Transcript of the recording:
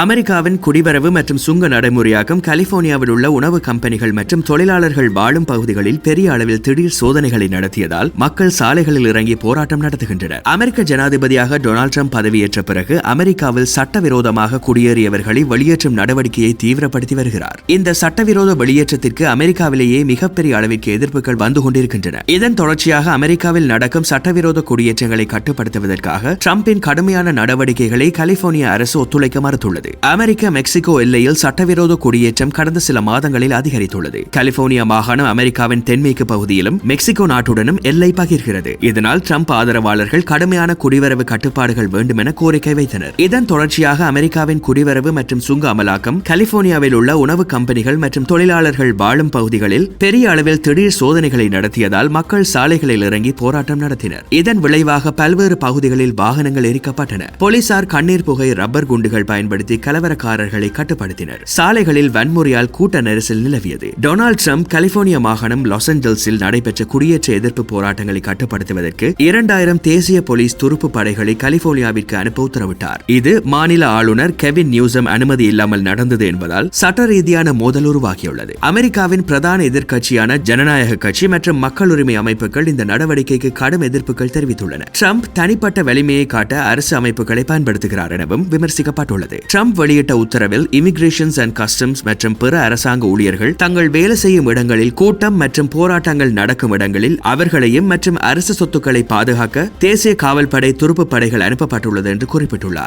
அமெரிக்காவின் குடிவரவு மற்றும் சுங்க நடைமுறையாக்கம் கலிபோர்னியாவில் உள்ள உணவு கம்பெனிகள் மற்றும் தொழிலாளர்கள் வாழும் பகுதிகளில் பெரிய அளவில் திடீர் சோதனைகளை நடத்தியதால் மக்கள் சாலைகளில் இறங்கி போராட்டம் நடத்துகின்றனர். அமெரிக்க ஜனாதிபதியாக டொனால்ட் ட்ரம்ப் பதவியேற்ற பிறகு அமெரிக்காவில் சட்டவிரோதமாக குடியேறியவர்களை வெளியேற்றும் நடவடிக்கையை தீவிரப்படுத்தி வருகிறார். இந்த சட்டவிரோத வெளியேற்றத்திற்கு அமெரிக்காவிலேயே மிகப்பெரிய அளவிற்கு எதிர்ப்புகள் வந்து கொண்டிருக்கின்றன. இதன் தொடர்ச்சியாக அமெரிக்காவில் நடக்கும் சட்டவிரோத குடியேற்றங்களை கட்டுப்படுத்துவதற்காக ட்ரம்பின் கடுமையான நடவடிக்கைகளை கலிபோர்னியா அரசு ஒத்துழைக்க மறுத்துள்ளது. அமெரிக்க மெக்சிகோ எல்லையில் சட்டவிரோத குடியேற்றம் கடந்த சில மாதங்களில் அதிகரித்துள்ளது. கலிபோர்னியா மாகாணம் அமெரிக்காவின் தென்மேற்கு பகுதியிலும் மெக்சிகோ நாட்டுடனும் எல்லை பகிர்கிறது. இதனால் ட்ரம்ப் ஆதரவாளர்கள் கடுமையான குடிவரவு கட்டுப்பாடுகள் வேண்டும் என கோரிக்கை வைத்தனர். இதன் தொடர்ச்சியாக அமெரிக்காவின் குடிவரவு மற்றும் சுங்க அமலாக்கம் கலிபோர்னியாவில் உள்ள உணவு கம்பெனிகள் மற்றும் தொழிலாளர்கள் வாழும் பகுதிகளில் பெரிய அளவில் திடீர் சோதனைகளை நடத்தியதால் மக்கள் சாலைகளில் இறங்கி போராட்டம் நடத்தினர். இதன் விளைவாக பல்வேறு பகுதிகளில் வாகனங்கள் எரிக்கப்பட்டன. போலீசார் கண்ணீர் புகை ரப்பர் குண்டுகள் பயன்படுத்தி கலவரக்காரர்களை கட்டுப்படுத்தினர். சாலைகளில் வன்முறையால் கூட்ட நெரிசல் நிலவியது. டொனால்ட் ட்ரம்ப் கலிபோர்னியா மாகாணம் லாஸ் ஏஞ்சல்ஸில் நடைபெற்ற குடியேற்ற எதிர்ப்பு போராட்டங்களை கட்டுப்படுத்துவதற்கு இரண்டாயிரம் தேசிய போலீஸ் துருப்பு படைகளை கலிபோர்னியாவிற்கு அனுப்ப உத்தரவிட்டார். இது மாநில ஆளுநர் கெவின் நியூசம் அனுமதி இல்லாமல் நடந்தது என்பதால் சட்ட ரீதியான மோதல் உருவாகியுள்ளது. அமெரிக்காவின் பிரதான எதிர்க்கட்சியான ஜனநாயக கட்சி மற்றும் மக்கள் உரிமை அமைப்புகள் இந்த நடவடிக்கைக்கு கடும் எதிர்ப்புகள் தெரிவித்துள்ளன. ட்ரம்ப் தனிப்பட்ட வலிமையை காட்ட அரசு அமைப்புகளை பயன்படுத்துகிறார் எனவும் விமர்சிக்கப்பட்டுள்ளது. ட்ரம்ப் வெளியிட்ட உத்தரவில் இமிகிரேஷன்ஸ் அண்ட் கஸ்டம்ஸ் மற்றும் பிற அரசாங்க ஊழியர்கள் தங்கள் வேலை செய்யும் இடங்களில் கூட்டம் மற்றும் போராட்டங்கள் நடக்கும் இடங்களில் அவர்களையும் மற்றும் அரசு சொத்துக்களை பாதுகாக்க தேசிய காவல் படை துருப்பு படைகள் அனுப்பப்பட்டுள்ளது என்று குறிப்பிட்டுள்ளார்.